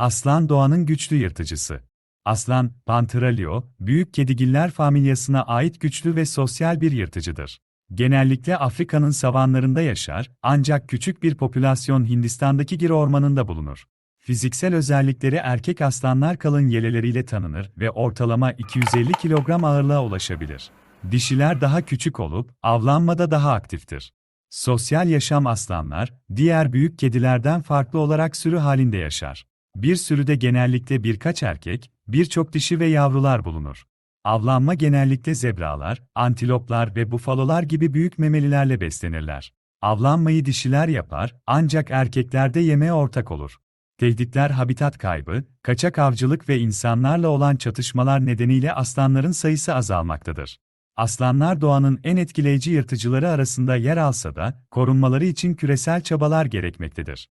Aslan doğanın güçlü yırtıcısı. Aslan, Pantheralia, büyük kedigiller familyasına ait güçlü ve sosyal bir yırtıcıdır. Genellikle Afrika'nın savanlarında yaşar, ancak küçük bir popülasyon Hindistan'daki Gir ormanında bulunur. Fiziksel özellikleri erkek aslanlar kalın yeleleriyle tanınır ve ortalama 250 kilogram ağırlığa ulaşabilir. Dişiler daha küçük olup, avlanmada daha aktiftir. Sosyal yaşam aslanlar, diğer büyük kedilerden farklı olarak sürü halinde yaşar. Bir sürüde genellikle birkaç erkek, birçok dişi ve yavrular bulunur. Avlanma genellikle zebralar, antiloplar ve bufalolar gibi büyük memelilerle beslenirler. Avlanmayı dişiler yapar, ancak erkekler de yemeğe ortak olur. Tehditler habitat kaybı, kaçak avcılık ve insanlarla olan çatışmalar nedeniyle aslanların sayısı azalmaktadır. Aslanlar doğanın en etkileyici yırtıcıları arasında yer alsa da, korunmaları için küresel çabalar gerekmektedir.